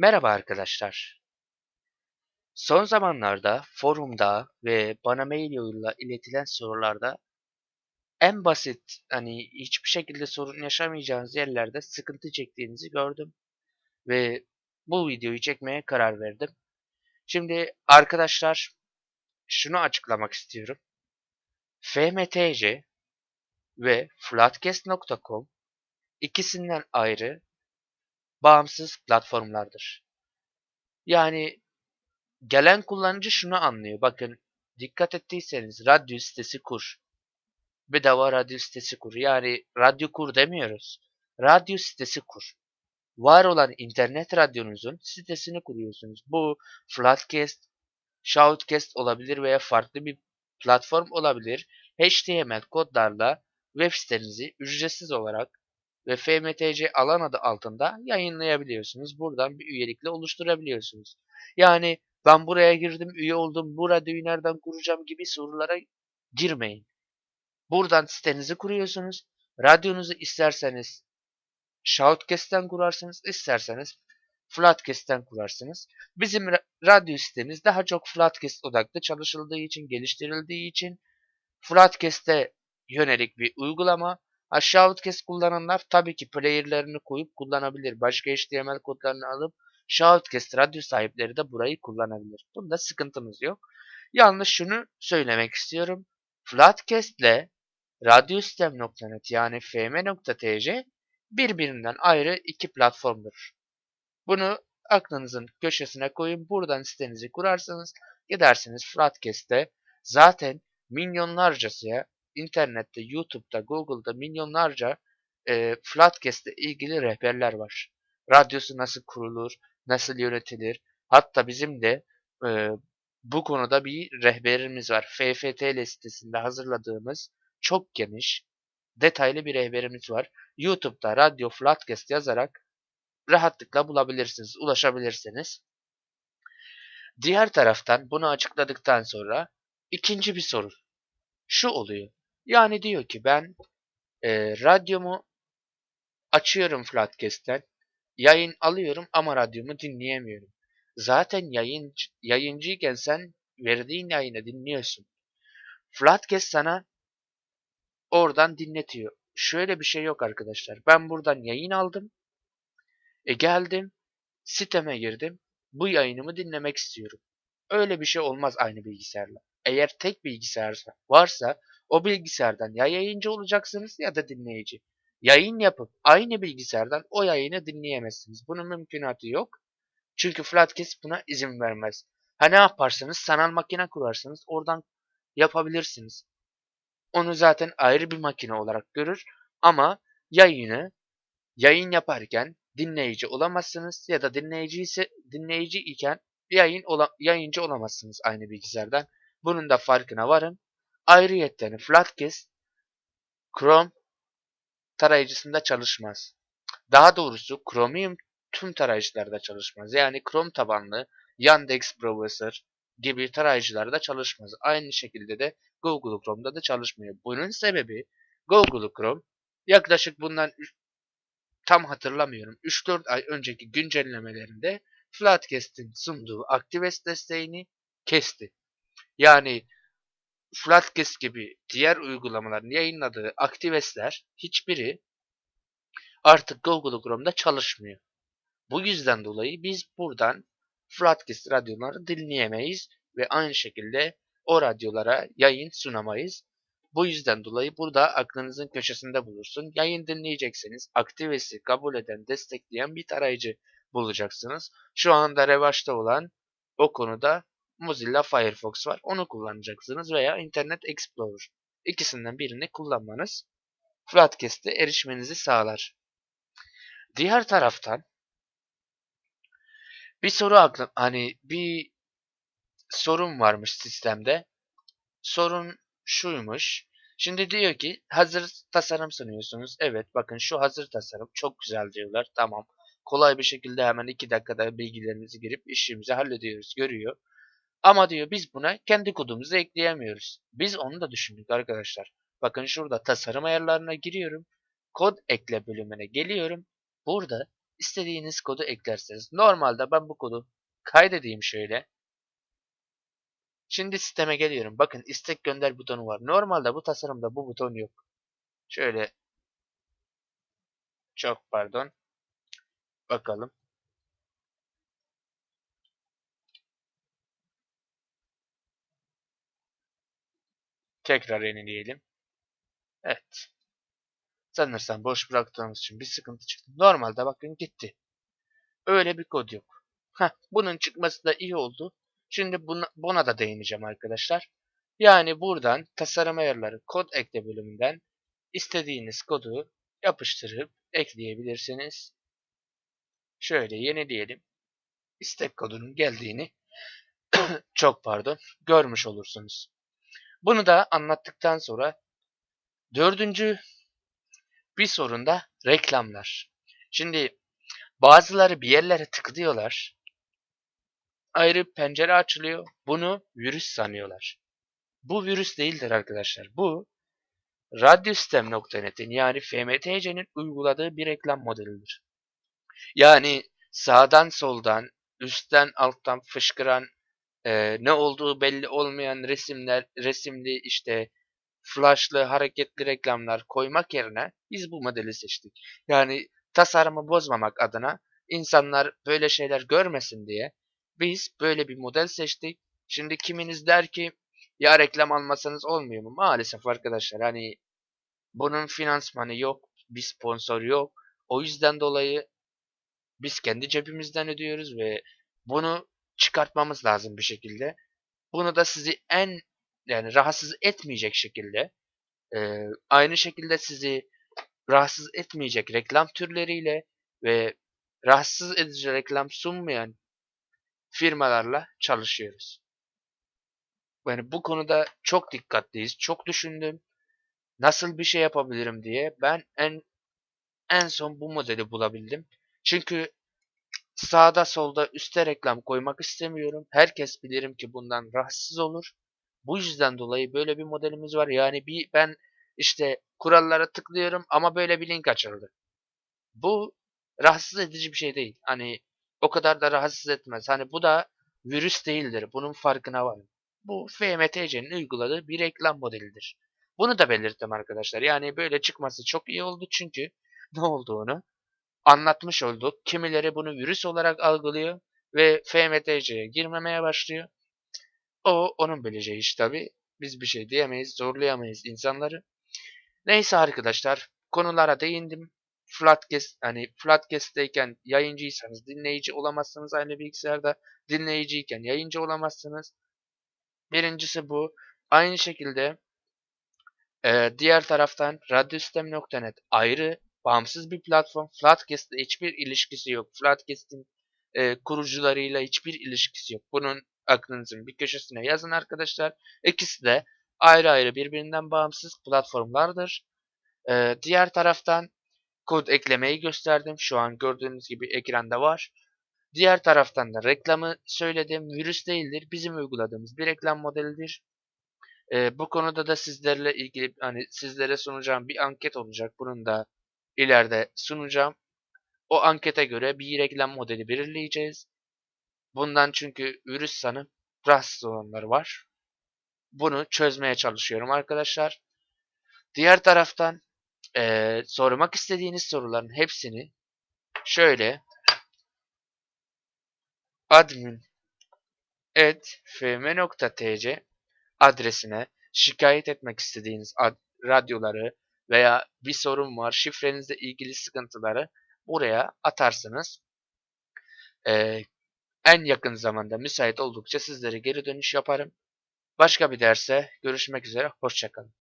Merhaba arkadaşlar. Son zamanlarda forumda ve bana mail yoluyla iletilen sorularda en basit hani hiçbir şekilde sorun yaşamayacağınız yerlerde sıkıntı çektiğinizi gördüm ve bu videoyu çekmeye karar verdim. Şimdi arkadaşlar şunu açıklamak istiyorum. FMTC ve flatcast.com ikisinden ayrı bağımsız platformlardır. Yani gelen kullanıcı şunu anlıyor. Bakın dikkat ettiyseniz radyo sitesi kur. Bedava radyo sitesi kur. Yani radyo kur demiyoruz. Radyo sitesi kur. Var olan internet radyonuzun sitesini kuruyorsunuz. Bu Flatcast, Shoutcast olabilir veya farklı bir platform olabilir. HTML kodlarla web sitenizi ücretsiz olarak ve FMTC alan adı altında yayınlayabiliyorsunuz. Buradan bir üyelikle oluşturabiliyorsunuz. Yani ben buraya girdim, üye oldum, bu radyoyu nereden kuracağım gibi sorulara girmeyin. Buradan sitenizi kuruyorsunuz. Radyonuzu isterseniz Shoutcast'ten kurarsınız, isterseniz Flatcast'ten kurarsınız. Bizim radyo sitemiz daha çok Flatcast odaklı çalışıldığı için, geliştirildiği için Flatcast'e yönelik bir uygulama. Ha, Shoutcast kullananlar tabii ki player'lerini koyup kullanabilir. Başka HTML kodlarını alıp Shoutcast radyo sahipleri de burayı kullanabilir. Bunda sıkıntımız yok. Yalnız şunu söylemek istiyorum. Flatcast ile radyosistem.net yani fm.tc birbirinden ayrı iki platformdur. Bunu aklınızın köşesine koyun. Buradan sitenizi kurarsanız gidersiniz Flatcast'te zaten milyonlarcasıya internette, YouTube'da, Google'da milyonlarca e, Flatcast'le ilgili rehberler var. Radyosu nasıl kurulur, nasıl yönetilir. Hatta bizim de e, bu konuda bir rehberimiz var. FFTL sitesinde hazırladığımız çok geniş, detaylı bir rehberimiz var. YouTube'da Radyo Flatcast yazarak rahatlıkla bulabilirsiniz, ulaşabilirsiniz. Diğer taraftan bunu açıkladıktan sonra ikinci bir soru. Şu oluyor. Yani diyor ki ben e, radyomu açıyorum Flatcast'ten, yayın alıyorum ama radyomu dinleyemiyorum. Zaten yayın, yayıncıyken sen verdiğin yayını dinliyorsun. Flatcast sana oradan dinletiyor. Şöyle bir şey yok arkadaşlar. Ben buradan yayın aldım. E geldim. Siteme girdim. Bu yayınımı dinlemek istiyorum. Öyle bir şey olmaz aynı bilgisayarla. Eğer tek bilgisayar varsa o bilgisayardan ya yayıncı olacaksınız ya da dinleyici. Yayın yapıp aynı bilgisayardan o yayını dinleyemezsiniz. Bunun mümkünatı yok. Çünkü Flatcast buna izin vermez. Ha ne yaparsınız? Sanal makine kurarsınız. Oradan yapabilirsiniz. Onu zaten ayrı bir makine olarak görür. Ama yayını yayın yaparken dinleyici olamazsınız ya da dinleyici ise dinleyici iken yayın ola, yayıncı olamazsınız aynı bilgisayardan. Bunun da farkına varın. Ayrıyetten Flatcast Chrome tarayıcısında çalışmaz. Daha doğrusu Chromium tüm tarayıcılarda çalışmaz. Yani Chrome tabanlı Yandex Browser gibi tarayıcılarda çalışmaz. Aynı şekilde de Google Chrome'da da çalışmıyor. Bunun sebebi Google Chrome yaklaşık bundan tam hatırlamıyorum 3-4 ay önceki güncellemelerinde Flatcast'in sunduğu ActiveS desteğini kesti. Yani Flatcast gibi diğer uygulamaların yayınladığı ActiveS'ler hiçbiri artık Google Chrome'da çalışmıyor. Bu yüzden dolayı biz buradan Flatcast radyoları dinleyemeyiz ve aynı şekilde o radyolara yayın sunamayız. Bu yüzden dolayı burada aklınızın köşesinde bulursun. Yayın dinleyecekseniz Actives'i kabul eden, destekleyen bir tarayıcı bulacaksınız. Şu anda revaçta olan o konuda Mozilla Firefox var. Onu kullanacaksınız veya Internet Explorer. İkisinden birini kullanmanız Flatcast'e erişmenizi sağlar. Diğer taraftan bir soru aklım hani bir sorun varmış sistemde. Sorun şuymuş. Şimdi diyor ki hazır tasarım sunuyorsunuz. Evet bakın şu hazır tasarım çok güzel diyorlar. Tamam. Kolay bir şekilde hemen 2 dakikada bilgilerimizi girip işimizi hallediyoruz görüyor. Ama diyor biz buna kendi kodumuzu ekleyemiyoruz. Biz onu da düşündük arkadaşlar. Bakın şurada tasarım ayarlarına giriyorum. Kod ekle bölümüne geliyorum. Burada istediğiniz kodu eklersiniz. Normalde ben bu kodu kaydedeyim şöyle. Şimdi sisteme geliyorum. Bakın istek gönder butonu var. Normalde bu tasarımda bu buton yok. Şöyle çok pardon. Bakalım. Tekrar yenileyelim. Evet. Sanırsam boş bıraktığımız için bir sıkıntı çıktı. Normalde bakın gitti. Öyle bir kod yok. Heh, bunun çıkması da iyi oldu. Şimdi buna, buna da değineceğim arkadaşlar. Yani buradan tasarım ayarları kod ekle bölümünden istediğiniz kodu yapıştırıp ekleyebilirsiniz. Şöyle yenileyelim. İstek kodunun geldiğini çok pardon görmüş olursunuz. Bunu da anlattıktan sonra dördüncü bir sorun da reklamlar. Şimdi bazıları bir yerlere tıklıyorlar. Ayrı pencere açılıyor. Bunu virüs sanıyorlar. Bu virüs değildir arkadaşlar. Bu radyosistem.net'in yani FMTC'nin uyguladığı bir reklam modelidir. Yani sağdan soldan, üstten alttan fışkıran, e, ne olduğu belli olmayan resimler, resimli işte flashlı hareketli reklamlar koymak yerine biz bu modeli seçtik. Yani tasarımı bozmamak adına insanlar böyle şeyler görmesin diye biz böyle bir model seçtik. Şimdi kiminiz der ki ya reklam almasanız olmuyor mu? Maalesef arkadaşlar hani bunun finansmanı yok, bir sponsor yok. O yüzden dolayı biz kendi cebimizden ödüyoruz ve bunu çıkartmamız lazım bir şekilde. Bunu da sizi en yani rahatsız etmeyecek şekilde e, aynı şekilde sizi rahatsız etmeyecek reklam türleriyle ve rahatsız edici reklam sunmayan firmalarla çalışıyoruz. Yani bu konuda çok dikkatliyiz. Çok düşündüm. Nasıl bir şey yapabilirim diye ben en en son bu modeli bulabildim. Çünkü sağda solda üste reklam koymak istemiyorum. Herkes bilirim ki bundan rahatsız olur. Bu yüzden dolayı böyle bir modelimiz var. Yani bir ben işte kurallara tıklıyorum ama böyle bir link açıldı. Bu rahatsız edici bir şey değil. Hani o kadar da rahatsız etmez. Hani bu da virüs değildir. Bunun farkına varın. Bu FMTC'nin uyguladığı bir reklam modelidir. Bunu da belirttim arkadaşlar. Yani böyle çıkması çok iyi oldu çünkü ne olduğunu anlatmış olduk. Kimileri bunu virüs olarak algılıyor ve FMTC'ye girmemeye başlıyor. O onun bileceği iş tabi. Biz bir şey diyemeyiz, zorlayamayız insanları. Neyse arkadaşlar, konulara değindim. Flatcast, hani Flatcast'teyken yayıncıysanız dinleyici olamazsınız aynı bilgisayarda. Dinleyiciyken yayıncı olamazsınız. Birincisi bu. Aynı şekilde e, diğer taraftan radyosistem.net ayrı bağımsız bir platform. Flatcast'la hiçbir ilişkisi yok. Flatcast'in e, kurucularıyla hiçbir ilişkisi yok. Bunun aklınızın bir köşesine yazın arkadaşlar. İkisi de ayrı ayrı birbirinden bağımsız platformlardır. Ee, diğer taraftan kod eklemeyi gösterdim. Şu an gördüğünüz gibi ekranda var. Diğer taraftan da reklamı söyledim. Virüs değildir. Bizim uyguladığımız bir reklam modelidir. Ee, bu konuda da sizlerle ilgili hani sizlere sunacağım bir anket olacak. Bunun da ileride sunacağım. O ankete göre bir reklam modeli belirleyeceğiz. Bundan çünkü virüs sanıp rahatsız olanlar var. Bunu çözmeye çalışıyorum arkadaşlar. Diğer taraftan e, sormak istediğiniz soruların hepsini şöyle admin fm.tc adresine şikayet etmek istediğiniz radyoları veya bir sorun var, şifrenizle ilgili sıkıntıları buraya atarsınız. Ee, en yakın zamanda müsait oldukça sizlere geri dönüş yaparım. Başka bir derse görüşmek üzere, hoşçakalın.